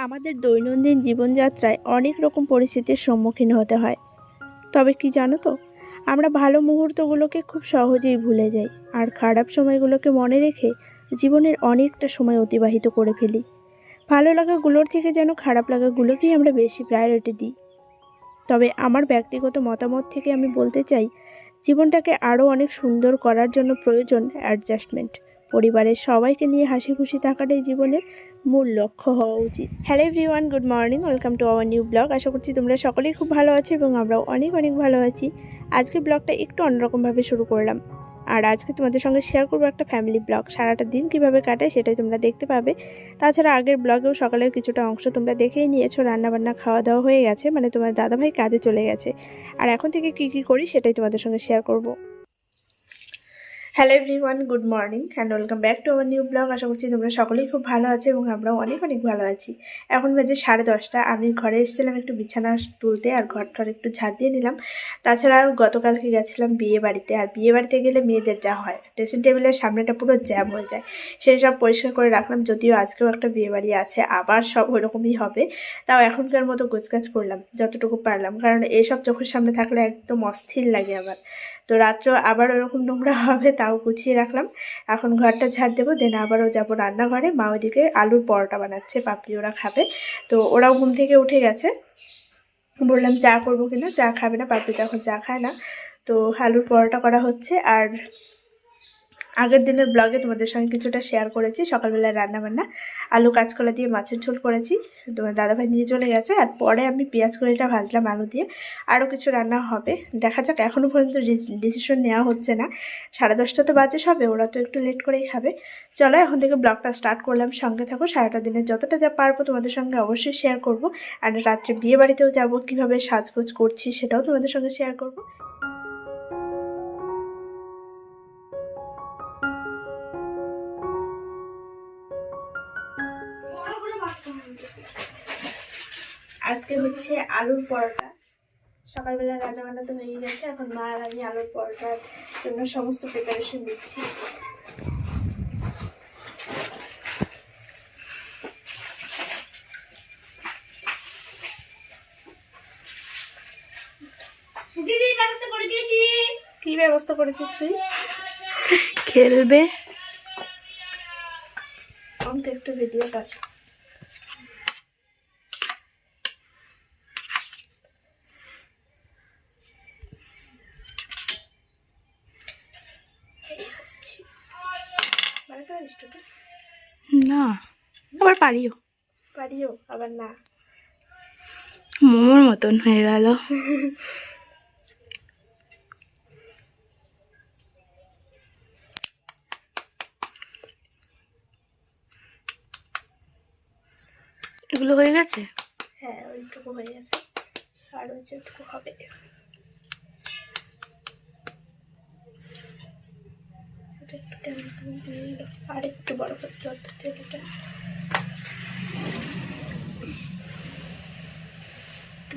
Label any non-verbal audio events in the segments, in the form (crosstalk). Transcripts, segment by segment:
আমাদের দৈনন্দিন জীবনযাত্রায় অনেক রকম পরিস্থিতির সম্মুখীন হতে হয়। তবে কি জানো তো? আমরা ভালো মুহূর্তগুলোকে খুব সহজেই ভুলে যাই আর খারাপ সময়গুলোকে মনে রেখে জীবনের অনেকটা সময় অতিবাহিত করে ফেলি। ভালো লাগাগুলোর থেকে যেন খারাপ লাগাগুলোকেই আমরা বেশি প্রায়োরিটি দিই। তবে আমার ব্যক্তিগত মতামত থেকে আমি বলতে চাই, জীবনটাকে আরও অনেক সুন্দর করার জন্য প্রয়োজন অ্যাডজাস্টমেন্ট পরিবারের সবাইকে নিয়ে হাসি খুশি থাকাটাই জীবনের মূল লক্ষ্য হওয়া উচিত। Hello everyone good morning welcome to our new blog আশা করছি তোমরা সকলেই খুব ভালো আছো এবং আমরাও অনেক অনেক ভালো আছি। আজকে ব্লগটা একটু অন্যরকমভাবে শুরু করলাম। আর আজকে তোমাদের সঙ্গে শেয়ার করব একটা ফ্যামিলি ব্লগ সারাটা দিন কীভাবে কাটায় সেটাই তোমরা দেখতে পাবে। তাছাড়া আগের ব্লগেও সকালের কিছুটা অংশ তোমরা দেখেই নিয়েছো। রান্নাবান্না খাওয়া দাওয়া হয়ে গেছে মানে তোমার দাদাভাই কাজে চলে গেছে। আর এখন থেকে কি কি করি সেটাই তোমাদের সঙ্গে শেয়ার করব। Hello everyone good morning and welcome back to our new blog আশা করছি তোমরা সকলেই খুব ভালো আছো এবং আমরাও অনেক অনেক ভালো আছি। এখন বাজে সাড়ে দশটা। আমি ঘরে এসেছিলাম একটু বিছানা তুলতে আর ঘর টর একটু ঝাড় দিয়ে নিলাম। তাছাড়া গতকালকে গেছিলাম বিয়ে বাড়িতে। আর বিয়ে বাড়িতে গেলে মেয়েদের যা হয় ড্রেসিং টেবিলের সামনেটা পুরো জ্যাম হয়ে যায়। সেই সব পরিষ্কার করে রাখলাম, যদিও আজকেও একটা বিয়ে বাড়ি আছে, আবার সব ওরকমই হবে। তাও এখনকার মতো গোছগাছ করলাম, যতটুকু পারলাম। কারণ এইসব চোখের সামনে থাকলে একদম অস্থির লাগে আমার। তো রাত্রেও আবার ওরকম নোংরা হবে তাও গুছিয়ে রাখলাম। এখন ঘরটা ঝাড় দেবো দেন আবারও যাব রান্নাঘরে। মা ওইদিকে আলুর পরোটা বানাচ্ছে, পাপড়ি ওরা খাবে। তো ওরাও ঘুম থেকে উঠে গেছে। বললাম চা করব কিনা? চা খাবে না, পাপড়ি তো এখন চা খায় না। তো আলুর পরোটা করা হচ্ছে। আর আগের দিনের ব্লগে তোমাদের সঙ্গে কিছুটা শেয়ার করেছি সকালবেলা রান্নাবান্না, আলু কাঁচকলা দিয়ে মাছের ঝোল করেছি, তোমার দাদাভাই নিয়ে চলে গেছে, আর পরে আমি পেঁয়াজ কড়িটা ভাজলাম আলু দিয়ে, আরও কিছু রান্না হবে। দেখা যাক, এখনও পর্যন্ত ডিসিশন নেওয়া হচ্ছে না। সাড়ে দশটা তো বাজে সবে, ওরা তো একটু লেট করেই খাবে। চলো, এখন থেকে ব্লগটা স্টার্ট করলাম, সঙ্গে থাকো, সারাটা দিনে যতটা যা পারব তোমাদের সঙ্গে অবশ্যই শেয়ার করব, আর রাত্রে বিয়ে বাড়িতেও যাব, কীভাবে সাজগোজ করছি সেটাও তোমাদের সঙ্গে শেয়ার করব। আজকে হচ্ছে আলুর পরোটা। সকালবেলা রান্না বান্না তো হয়ে গেছে এখন মা আর আমি আলুর পরোটার জন্য সমস্ত প্রিপারেশন দিচ্ছি কি ব্যবস্থা করেছিস তুই? খেলবে। একটু ভিডিও কর বানাতে না আবার পারিও। পারিও আবার না? মোমোর মতন হয়ে গেল। এগুলো হয়ে গেছে? হ্যাঁ ওইটুকু হয়ে গেছে। আর ওই যেটুকু হবে। আর একটু বড় করতে হতো একটু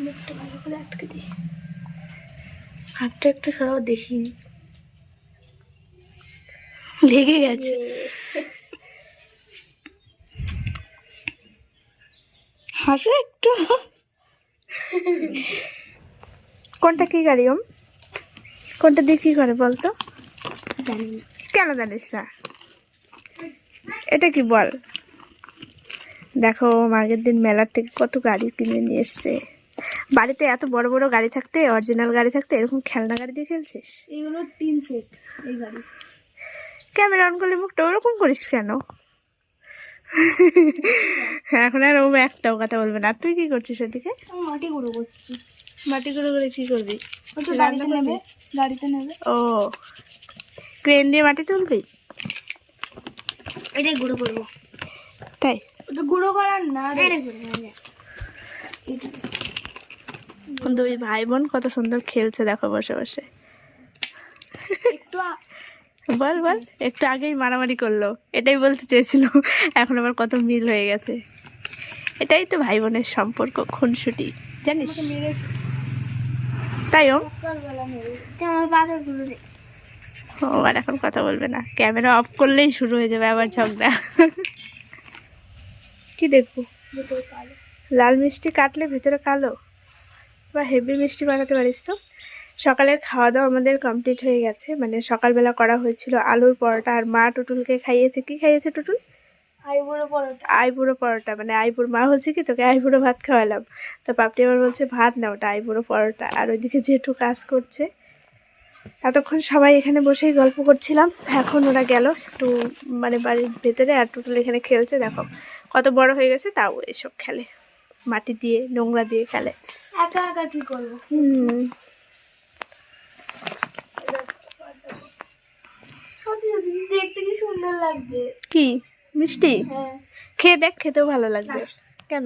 মুখটা ভালো করে আটকে দিই। হাতটা একটু সরাও দেখি। লেগে গেছে। হাসে একটু। কোনটা কি গাড়ি ওম? কোনটা দিয়ে কি করে বলতো? জানি না। কেন জানিস না? এটা কি বল? দেখো আগের দিন মেলার থেকে কত গাড়ি কিনে নিয়ে এসছে। বাড়িতে এত বড় বড় গাড়ি থাকতে অরিজিনাল গাড়ি থাকতে এরকম খেলনা গাড়ি দিয়ে খেলছিস? এগুলো তিন সেট এই গাড়ি। ক্যামেরা অন করলে মুখটা ওরকম করিস কেন? এখন আর ও একটাও কথা বলবে না। তুই কি করছিস ওদিকে? মাটি গুঁড়ো করছি। মাটি গুঁড়ো করে কি করবি? নেবে গাড়িতে নেবে। ও ক্রেন দিয়ে মাটি তুলবি? এটাই গুঁড়ো করব। তাই? ওটা গুঁড়ো করার না। দুই ভাই বোন কত সুন্দর খেলছে দেখো বসে বসে। একটু বল বল একটু আগেই মারামারি করল। এটাই বলতে চেয়েছিল। এখন আবার কত মিল হয়ে গেছে। এটাই তো ভাই বোনের সম্পর্ক খুনসুটি জানিস? তাই ও? আমার পাথরগুলো ও আর এখন কথা বলবে না। ক্যামেরা অফ করলেই শুরু হয়ে যাবে আবার ঝগড়া। কি দেখব? লাল মিষ্টি কাটলে ভেতরে কালো? বা হেভি মিষ্টি বানাতে পারিস তো? সকালের খাওয়া দাওয়া আমাদের কমপ্লিট হয়ে গেছে। মানে সকালবেলা করা হয়েছিল আলুর পরোটা আর মা টুটুলকে খাইয়েছে। কি খাইয়েছে টুটুল? আইবুড়ো পরোটা। আইবুড়ো পরোটা। মানে আইবুড়ো মা হচ্ছে কি তোকে আইবুড়ো ভাত খাওয়ালাম। তো পাপড়ি আবার বলছে ভাত না ওটা আইবুড়ো পরোটা। আর ওইদিকে জেঠু কাজ করছে। এতক্ষণ সবাই এখানে বসেই গল্প করছিলাম। এখন ওরা গেল একটু মানে বাড়ির ভেতরে আর টুটুল এখানে খেলছে দেখো। কত বড় হয়ে গেছে তাও এসব খেলে। মাটি দিয়ে নোংরা দিয়ে খেলে। একা একা কি করব? হুম। দেখতে কি সুন্দর লাগছে। কি? মিষ্টি? হ্যাঁ। খেয়ে দেখ খেতেও ভালো লাগবে। কেন?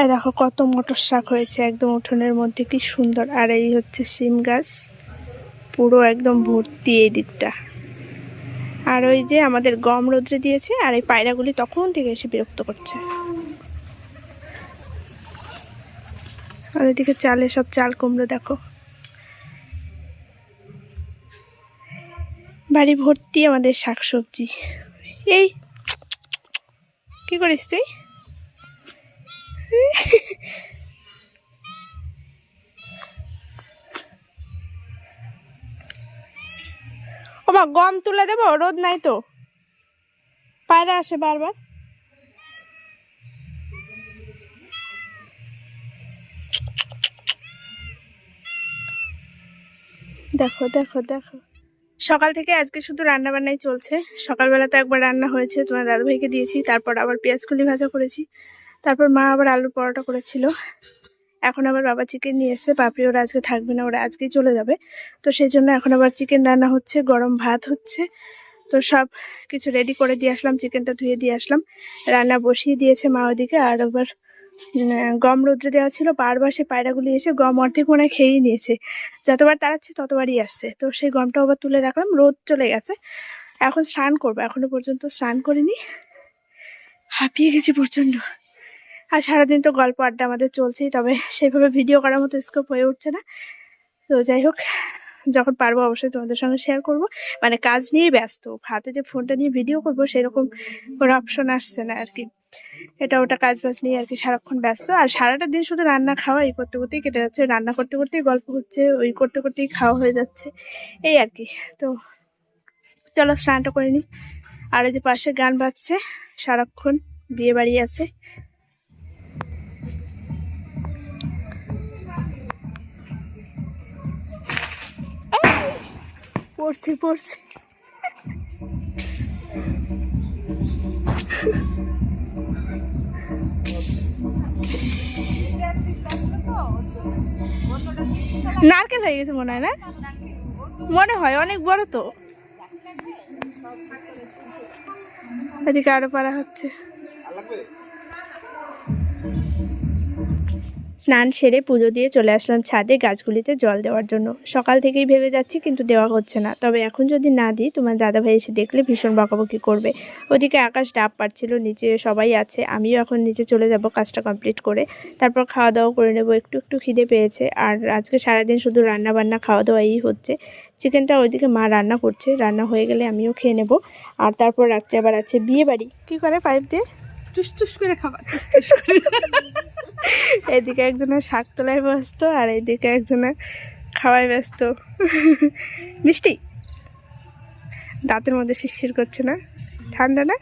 এই দেখো কত মোটর শাক হয়েছে একদম উঠোনের মধ্যে, কি সুন্দর। আর এই হচ্ছে সিম গাছ, পুরো একদম ভর্তি এই দিকটা। আর ওই যে আমাদের গম রোদ্রে দিয়েছে, আর এই পায়রাগুলি তখন থেকে এসে বিরক্ত করছে। আর ওইদিকে চালে সব চাল কুমড়ো, দেখো। বাড়ি ভর্তি আমাদের শাকসবজি। এই, কি করিস তুই? ওমা গম তুলে দেবো? রোদ নাই তো। পায়রা আসে বারবার। দেখো দেখো দেখো। সকাল থেকে আজকে শুধু রান্না বান্নাই চলছে। সকালবেলা তো একবার রান্না হয়েছে, তোমার দাদুভাইকে দিয়েছি, তারপর আবার পেঁয়াজ কুলি ভাজা করেছি। তারপর মা আবার আলুর পরোটা করেছিল। এখন আবার বাবা চিকেন নিয়ে এসছে। পাপড়ি ওরা আজকে থাকবে না, ওরা আজকেই চলে যাবে। তো সেই জন্য এখন আবার চিকেন রান্না হচ্ছে, গরম ভাত হচ্ছে। তো সব কিছু রেডি করে দিয়ে আসলাম চিকেনটা ধুয়ে দিয়ে আসলাম। রান্না বসিয়ে দিয়েছে মা ওদিকে। আর আবার গম রোদ্রে দেওয়া ছিল। বারবার সে পায়রাগুলি এসে গম অর্ধেক মনে খেয়েই নিয়েছে। যতবার তাড়াচ্ছি ততবারই আসছে। তো সেই গমটা আবার তুলে রাখলাম। রোদ চলে গেছে। এখন স্নান করব। এখনও পর্যন্ত স্নান করিনি। হাঁপিয়ে গেছি প্রচণ্ড। আর সারাদিন তো গল্প আড্ডা আমাদের চলছেই, তবে সেইভাবে ভিডিও করার মতো স্কোপ হয়ে উঠছে না। তো যাই হোক, যখন পারব অবশ্যই তোমাদের সঙ্গে শেয়ার করব। মানে কাজ নিয়েই ব্যস্ত, হাতে যে ফোনটা নিয়ে ভিডিও করব, সেরকম কোনো অপশন আসছে না আর কি এটা ওটা কাজ বাজ নিয়ে আর কি সারাক্ষণ ব্যস্ত। আর সারাটা দিন শুধু রান্না খাওয়া এই করতে করতেই কেটে যাচ্ছে, রান্না করতে করতেই গল্প হচ্ছে, ওই করতে করতেই খাওয়া হয়ে যাচ্ছে, এই আর কি তো চলো স্নানটা করে নিই। আর এই যে পাশে গান বাজছে, সারাক্ষণ বিয়ে বাড়ি আছে। পড়ছি পড়ছি। নারকেল হয়ে গেছে মনে হয়, না? মনে হয়, অনেক বড় তো। এদিকে আরও পারা হচ্ছে। স্নান সেরে পুজো দিয়ে চলে আসলাম ছাদে গাছগুলিতে জল দেওয়ার জন্য। সকাল থেকেই ভেবে যাচ্ছি কিন্তু দেওয়া হচ্ছে না। তবে এখন যদি না দিই, তোমার দাদাভাই এসে দেখলে ভীষণ বকাবকি করবে। ওদিকে আকাশ ডাব পাচ্ছিল নিচে সবাই আছে। আমিও এখন নিচে চলে যাব কাজটা কমপ্লিট করে। তারপর খাওয়া দাওয়া করে নেব। একটু একটু খিদে পেয়েছে। আর আজকে সারাদিন শুধু রান্না বান্না খাওয়া দাওয়াই হচ্ছে। চিকেনটা ওইদিকে মা রান্না করছে। রান্না হয়ে গেলে আমিও খেয়ে নেব। আর তারপর রাত্রে আবার আছে বিয়ে বাড়ি কী করে পাইপ দিয়ে? টুস টুস করে টুস টুস করে। এদিকে একজনের শাক তোলায় ব্যস্ত আর এদিকে একজনের খাওয়ায় ব্যস্ত। মিষ্টি? দাঁতের মধ্যে শিরশির করছে না? ঠান্ডা না?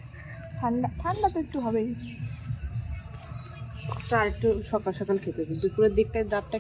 ঠান্ডা ঠান্ডা তো একটু হবেই। আর একটু সকাল সকাল খেতে দুপুরের দিকটায় দাঁতটা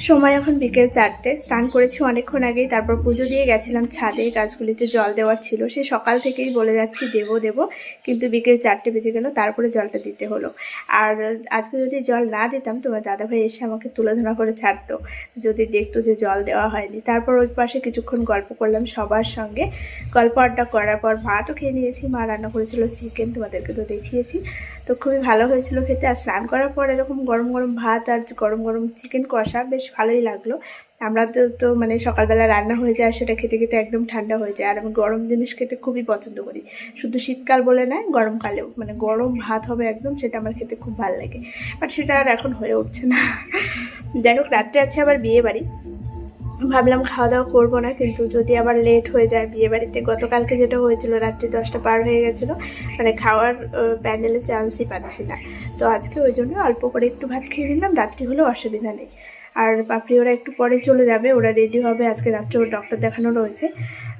সময় এখন বিকেল চারটে। স্নান করেছি অনেকক্ষণ আগেই, তারপর পুজো দিয়ে গেছিলাম ছাদে, গাছগুলিতে জল দেওয়ার ছিল। সে সকাল থেকেই বলে যাচ্ছি, দেবো দেবো। কিন্তু বিকেল চারটে বেজে গেল, তারপরে জলটা দিতে হলো। আর আজকে যদি জল না দিতাম, তোমার দাদাভাই এসে আমাকে তুলে ধরা করে ছাড়তো, যদি দেখতো যে জল দেওয়া হয়নি। তারপর ওই পাশে কিছুক্ষণ গল্প করলাম সবার সঙ্গে। গল্প আড্ডা করার পর ভাতও খেয়ে নিয়েছি, মা রান্না করেছিল চিকেন, তোমাদেরকে তো দেখিয়েছি। তো খুবই ভালো হয়েছিল খেতে। আর স্নান করার পর এরকম গরম গরম ভাত আর গরম গরম চিকেন কষা বেশ ভালোই লাগল। আমরা তো তো মানে সকালবেলা রান্না হয়ে যায় সেটা খেতে খেতে একদম ঠান্ডা হয়ে যায়। আর আমি গরম জিনিস খেতে খুবই পছন্দ করি। শুধু শীতকাল বলে নয় গরমকালেও মানে গরম ভাত হবে একদম, সেটা আমার খেতে খুব ভালো লাগে। বাট সেটা আর এখন হয়ে উঠছে না। যাই হোক, রাত্রে আছে আবার বিয়ে বাড়ি। ভাবলাম খাওয়া দাওয়া করব না, কিন্তু যদি আবার লেট হয়ে যায় বিয়ে বাড়িতে গতকালকে যেটা হয়েছিল, রাত্রি দশটা পার হয়ে গেছিল মানে খাওয়ার প্যান্ডেলে চান্সই পাচ্ছি না। তো আজকে ওই জন্য অল্প করে একটু ভাত খেয়ে নিলাম, রাত্রি হলেও অসুবিধা নেই। আর পাপড়ি ওরা একটু পরে চলে যাবে, ওরা রেডি হবে, আজকে রাত্রে ওর ডক্টর দেখানো রয়েছে।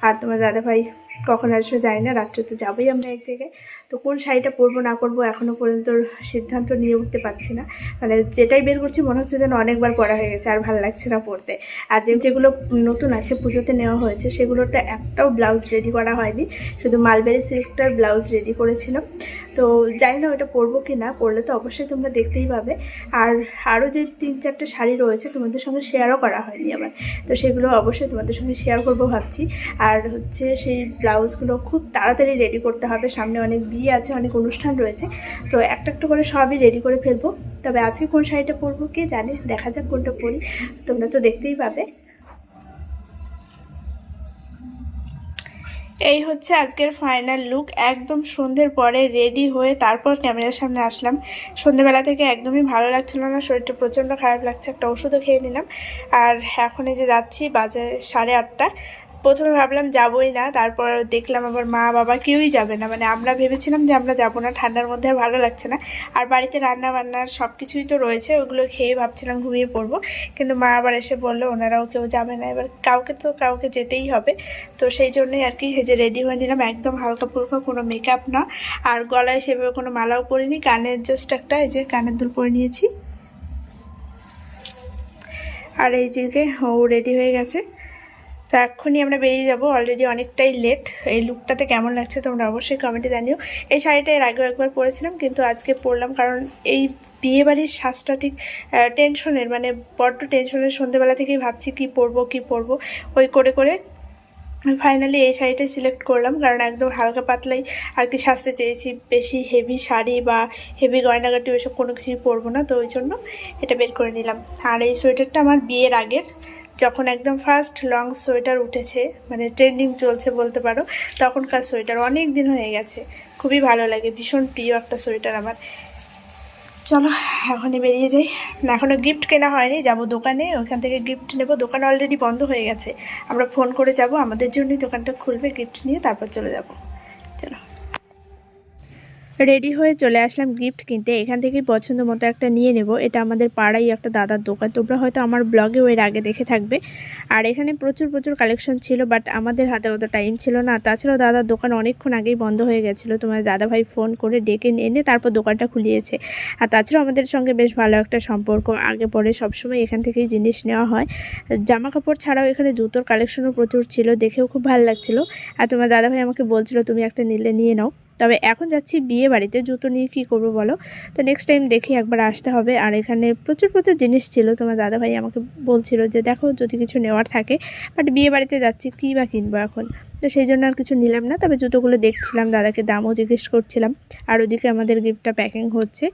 আর তোমার দাদাভাই কখন আসবে জানি না, রাত্রে তো যাবোই আমরা এক জায়গায়। তো কোন শাড়িটা পরবো, না পরবো এখনও পর্যন্ত সিদ্ধান্ত নিয়ে উঠতে পারছি না। মানে যেটাই বের করছি, মনে হচ্ছে যেন অনেকবার পরা হয়ে গেছে, আর ভালো লাগছে না পরতে। আর যে যেগুলো নতুন আছে, পুজোতে নেওয়া হয়েছে, সেগুলোতে একটাও ব্লাউজ রেডি করা হয়নি। শুধু মালবেরি সিল্কটার ব্লাউজ রেডি করেছিলাম। তো জানি না ওটা পরবো কি না পরলে তো অবশ্যই তোমরা দেখতেই পাবে। আর আরও যে তিন চারটে শাড়ি রয়েছে তোমাদের সঙ্গে শেয়ারও করা হয়নি আবার। তো সেগুলো অবশ্যই তোমাদের সঙ্গে শেয়ার করব ভাবছি। আর হচ্ছে সেই ব্লাউজগুলো খুব তাড়াতাড়ি রেডি করতে হবে। সামনে অনেক বিয়ে আছে, অনেক অনুষ্ঠান রয়েছে। তো একটা একটা করে সবই রেডি করে ফেলব। তবে আজকে কোন শাড়িটা পরবো কে জানে? দেখা যাক কোনটা পরি। তোমরা তো দেখতেই পাবে। এই হচ্ছে আজকের ফাইনাল লুক একদম সন্ধ্যের পরে রেডি হয়ে তারপর ক্যামেরার সামনে আসলাম। সন্ধ্যেবেলা থেকে একদমই ভালো লাগছিল না, শরীরটা প্রচণ্ড খারাপ লাগছে, একটা ওষুধও খেয়ে নিলাম। আর এখন এই যে যাচ্ছি বাজে সাড়ে আটটা। প্রথমে ভাবলাম যাবই না, তারপর দেখলাম আবার মা বাবা কেউই যাবে না। মানে আমরা ভেবেছিলাম যে আমরা যাব না, ঠান্ডার মধ্যে আর ভালো লাগছে না। আর বাড়িতে রান্না বান্নার সব কিছুই তো রয়েছে, ওগুলো খেয়ে ভাবছিলাম ঘুমিয়ে পড়ব। কিন্তু মা আবার এসে বলল, ওনারাও কেউ যাবে না। এবার কাউকে তো কাউকে যেতেই হবে। তো সেই জন্যই আর কি যে রেডি হয়ে নিলাম, একদম হালকা ফুলকা কোনো মেকআপ না। আর গলায় সেভাবে কোনো মালাও পরিনি কানের জাস্ট একটা এই যে কানের দুল পরে নিয়েছি। আর এই যে ও রেডি হয়ে গেছে। তো এক্ষুনি আমরা বেরিয়ে যাব। অলরেডি অনেকটাই লেট এই লুকটাতে কেমন লাগছে তোমরা অবশ্যই কমেন্টে জানিও। এই শাড়িটা এর আগেও একবার পরেছিলাম, কিন্তু আজকে পরলাম কারণ এই বিয়েবাড়ির শ্বাসটা ঠিক টেনশনের মানে বড্ড টেনশনের সন্ধেবেলা থেকেই ভাবছি কি পরবো কি পরবো। ওই করে করে ফাইনালি এই শাড়িটাই সিলেক্ট করলাম কারণ একদম হালকা পাতলাই আর কি সাজতে চেয়েছি। বেশি হেভি শাড়ি বা হেভি গয়নাগাটি ওইসব কোনো কিছুই পরবো না, তো ওই জন্য এটা বের করে নিলাম। আর এই সোয়েটারটা আমার বিয়ের আগের। যখন একদম ফার্স্ট লং সোয়েটার উঠেছে মানে ট্রেন্ডিং চলছে বলতে পারো, তখনকার সোয়েটার অনেক দিন হয়ে গেছে। খুবই ভালো লাগে, ভীষণ প্রিয় একটা সোয়েটার আমার। চলো, এখনই বেরিয়ে যাই। এখনও গিফট কেনা হয়নি, যাব দোকানে। ওখান থেকে গিফট নেব। দোকান অলরেডি বন্ধ হয়ে গেছে। আমরা ফোন করে যাব। আমাদের জন্যই দোকানটা খুলবে গিফট নিয়ে, তারপর চলে যাব। রেডি হয়ে চলে আসলাম গিফট কিনতে। এখান থেকেই পছন্দ মতো একটা নিয়ে নেব। এটা আমাদের পাড়াই একটা দাদার দোকান। তোমরা হয়তো আমার ব্লগেও এর আগে দেখে থাকবে। আর এখানে প্রচুর প্রচুর কালেকশন ছিল বাট আমাদের হাতে অত টাইম ছিল না। তাছাড়াও দাদার দোকান অনেকক্ষণ আগেই বন্ধ হয়ে গেছিল। তোমার দাদাভাই ফোন করে ডেকে এনে তারপর দোকানটা খুলিয়েছে। আর তাছাড়াও আমাদের সঙ্গে বেশ ভালো একটা সম্পর্ক। আগে, পরে সবসময় এখান থেকেই জিনিস নেওয়া হয়। জামা কাপড় ছাড়াও এখানে জুতোর কালেকশনও প্রচুর ছিল। দেখেও খুব ভালো লাগছিল। আর তোমার দাদাভাই আমাকে বলছিল, তুমি একটা নিলে, নিয়ে নাও। তবে এখন যাচ্ছি বিয়ে বাড়িতে, জুতো নিয়ে কী করব বলো? তো নেক্সট টাইম দেখি একবার আসতে হবে। আর এখানে প্রচুর প্রচুর জিনিস ছিল। তোমার দাদাভাই আমাকে বলছিল যে, দেখো, যদি কিছু নেওয়ার থাকে বাট বিয়ে বাড়িতে যাচ্ছি, কী বা কিনবো এখন? তো সেই জন্য আর কিছু নিলাম না। তবে জুতোগুলো দেখছিলাম, দাদাকে দামও জিজ্ঞেস করছিলাম। আর ওদিকে আমাদের গিফটটা প্যাকিং হচ্ছে।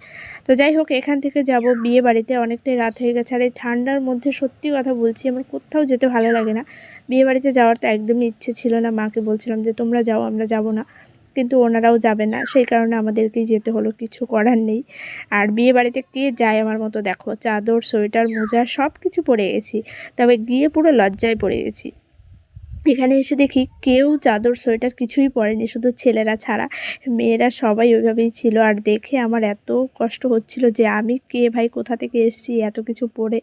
তো যাই হোক, এখান থেকে যাব বিয়ে বাড়িতে। অনেকটাই রাত হয়ে গেছে। আর এই ঠান্ডার মধ্যে সত্যি কথা বলছি, আমার কোথাও যেতে ভালো লাগে না। বিয়ে বাড়িতে যাওয়ার তো একদমই ইচ্ছে ছিল না। মাকে বলছিলাম যে, তোমরা যাও, আমরা যাব না। কিন্তু ওনারাও যাবে না। সেই কারণে আমাদেরকেই যেতে হলো, কিছু করার নেই। আর বিয়ে বাড়িতে কে যায় আমার মতো দেখো, চাদর, সোয়েটার, মোজা সব কিছু পরে গেছি। তবে গিয়ে পুরো লজ্জায় পড়ে গেছি। এখানে এসে দেখি কেউ চাদর, সোয়েটার কিছুই পরেনি, শুধু ছেলেরা ছাড়া। মেয়েরা সবাই ওইভাবেই ছিল। আর দেখে আমার এত কষ্ট হচ্ছিল যে আমি কে ভাই, কোথা থেকে এসেছি, এত কিছু পরে।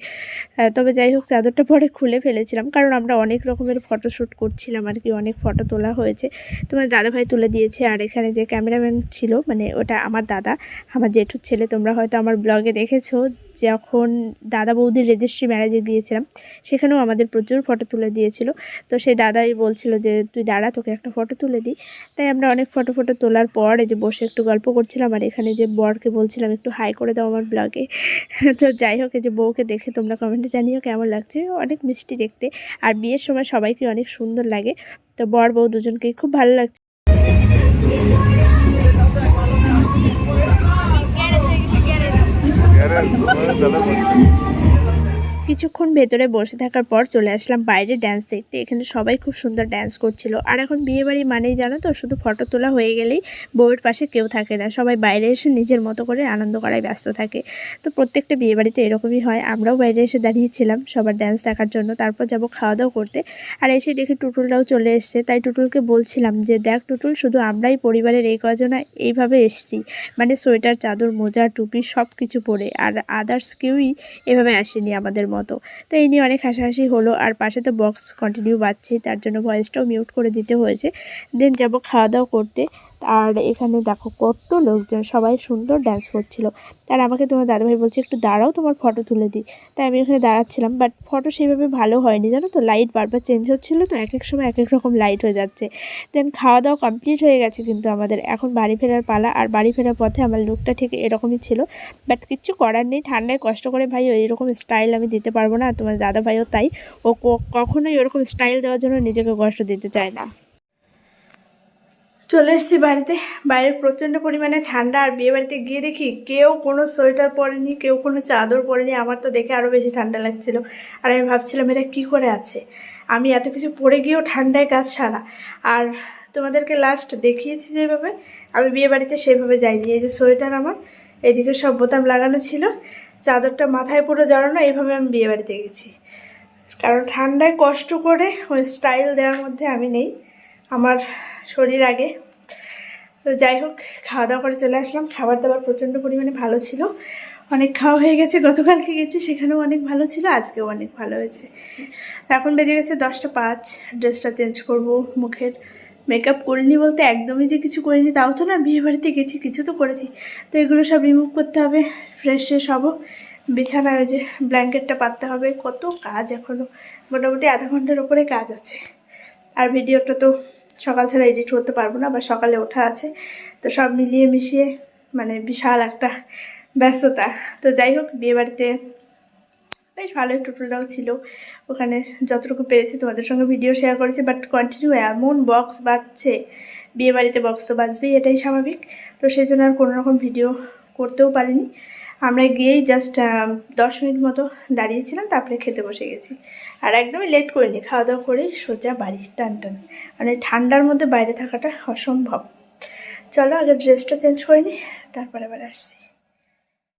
তবে যাই হোক, চাদরটা পরে খুলে ফেলেছিলাম। কারণ আমরা অনেক রকমের ফটোশ্যুট করছিলাম আর কি, অনেক ফটো তোলা হয়েছে। তোমার দাদা ভাই তুলে দিয়েছে। আর এখানে যে ক্যামেরাম্যান ছিল মানে ওটা আমার দাদা, আমার জেঠুর ছেলে, তোমরা হয়তো আমার ব্লগে দেখেছ, যখন দাদা বৌদির রেজিস্ট্রি ম্যারেজে গিয়েছিলাম, সেখানেও আমাদের প্রচুর ফটো তুলে দিয়েছিল। তো সেই দাদাই বলছিল যে তুই দাঁড়া তোকে একটা ফটো তুলে দিই। তাই আমরা অনেক ফটো ফটো তোলার পর এই যে বসে একটু গল্প করছিলাম আর এখানে যে বরকে বলছিলাম একটু হাই করে দাও আমার ব্লগে (laughs) তো যাই হোক এই যে বউকে দেখে তোমরা কমেন্টে জানিও কেমন লাগছে। অনেক মিষ্টি দেখতে। আর বিয়ের সময় সবাইকে অনেক সুন্দর লাগে। তো বর বউ দুজনকেই খুব ভালো লাগছে। কিছুক্ষণ ভেতরে বসে থাকার পর চলে আসলাম বাইরে ড্যান্স দেখতে। এখানে সবাই খুব সুন্দর ড্যান্স করছিল। আর এখন বিয়েবাড়ি মানেই জানো তো, শুধু ফটো তোলা হয়ে গেলেই বউয়ের পাশে কেউ থাকে না। সবাই বাইরে এসে নিজের মতো করে আনন্দ করায় ব্যস্ত থাকে। তো প্রত্যেকটা বিয়েবাড়িতে এরকমই হয়। আমরাও বাইরে এসে দাঁড়িয়েছিলাম সবার ড্যান্স দেখার জন্য। তারপর যাব খাওয়া দাওয়া করতে। আর এসে দেখি টুটুলটাও চলে এসছে। তাই টুটুলকে বলছিলাম যে, দেখ টুটুল, শুধু আমরাই পরিবারের এই কজনা এইভাবে এসছি। মানে সোয়েটার, চাদর, মোজা, টুপি সব কিছু পরে। আর আদার্স কেউই এভাবে আসেনি আমাদের মতো। তো এই নিয়ে অনেক হাসাহাসি হলো আর পাশে তো বক্স কন্টিনিউ বাজছেই তার জন্য ভয়েসটাও মিউট করে দিতে হয়েছে। দেন যাব খাওয়া দাওয়া করতে। আর এখানে দেখো কত লোকজন, সবাই সুন্দর ডান্স করছিল। আর আমাকে তোমার দাদাভাই বলছে, একটু দাঁড়াও, তোমার ফটো তুলে দিই। তাই আমি ওখানে দাঁড়াচ্ছিলাম বাট ফটো সেইভাবে ভালো হয়নি। জানো তো লাইট বারবার চেঞ্জ হচ্ছিল তো, এক এক সময় এক এক রকম লাইট হয়ে যাচ্ছে। দেন খাওয়া দাওয়া কমপ্লিট হয়ে গেছে কিন্তু আমাদের। এখন বাড়ি ফেরার পালা, আর বাড়ি ফেরার পথে আমার লুকটা ঠিক এরকমই ছিল। বাট কিচ্ছু করার নেই, ঠান্ডায় কষ্ট করে ভাই ওই এরকম স্টাইল আমি দিতে পারব না, তোমার দাদা ভাইও তাই। ও কখনোই ওরকম স্টাইল দেওয়ার জন্য নিজেকে কষ্ট দিতে চায় না। চলে এসেছি বাড়িতে। বাইরে প্রচণ্ড পরিমাণে ঠান্ডা আর বিয়ে বাড়িতে গিয়ে দেখি কেউ কোনো সোয়েটার পরেনি, কেউ কোনো চাদর পরেনি। আমার তো দেখে আরও বেশি ঠান্ডা লাগছিল আর আমি ভাবছিলাম এটা কী করে আছে? আমি এত কিছু পরে গিয়েও ঠান্ডায় কাজ সারা আর তোমাদেরকে লাস্ট দেখিয়েছি যেভাবে, আমি বিয়ে বাড়িতে সেভাবে যাইনি। এই যে সোয়েটার আমার, এদিকে সব বোতাম লাগানো ছিল, চাদরটা মাথায় পুরো জড়ানো, এইভাবে আমি বিয়ে বাড়িতে গেছি। কারণ ঠান্ডায় কষ্ট করে ওই স্টাইল দেওয়ার মধ্যে আমি নেই। আমার শরীর আগে। তো যাই হোক খাওয়া দাওয়া করে চলে আসলাম। খাবার দাবার প্রচণ্ড পরিমাণে ভালো ছিল। অনেক খাওয়া হয়ে গেছে, গতকালকে গেছি, সেখানেও অনেক ভালো ছিল, আজকেও অনেক ভালো হয়েছে। এখন বেজে গেছে দশটা পাঁচ, ড্রেসটা চেঞ্জ করব, মুখের মেকআপ করিনি বলতে একদমই যে কিছু করিনি তাও তো না বিয়ে বাড়িতে গেছি, কিছু তো করেছি। তো এগুলো সব রিমুভ করতে হবে ফ্রেশ ফ্রেশ হব। বিছানায় ওই যে ব্ল্যাঙ্কেটটা পাততে হবে, কত কাজ এখনও মোটামুটি আধা ঘণ্টার ওপরে কাজ আছে। আর ভিডিওটা তো সকাল ছাড়া এডিট করতে পারব না, বা সকালে ওঠা আছে। তো সব মিলিয়ে মিশিয়ে মানে বিশাল একটা ব্যস্ততা। তো যাই হোক, বিয়েবাড়িতে বেশ ভালোই টুটুলটাও ছিল। ওখানে যতটুকু পেরেছি তোমাদের সঙ্গে ভিডিও শেয়ার করেছি বাট কন্টিনিউ এমন বক্স বাজছে, বিয়েবাড়িতে বক্স তো বাজবেই, এটাই স্বাভাবিক। তো সেই জন্য আর কোনো রকম ভিডিও করতেও পারিনি। আমরা গিয়েই জাস্ট দশ মিনিট মতো দাঁড়িয়েছিলাম, তারপরে খেতে বসে গেছি। আর একদমই লেট করিনি খাওয়া দাওয়া করেই সোজা বাড়ি টান টান মানে ঠান্ডার মধ্যে বাইরে থাকাটা অসম্ভব। চলো, আগে ড্রেসটা চেঞ্জ করে নিই তারপরে আবার আসছি।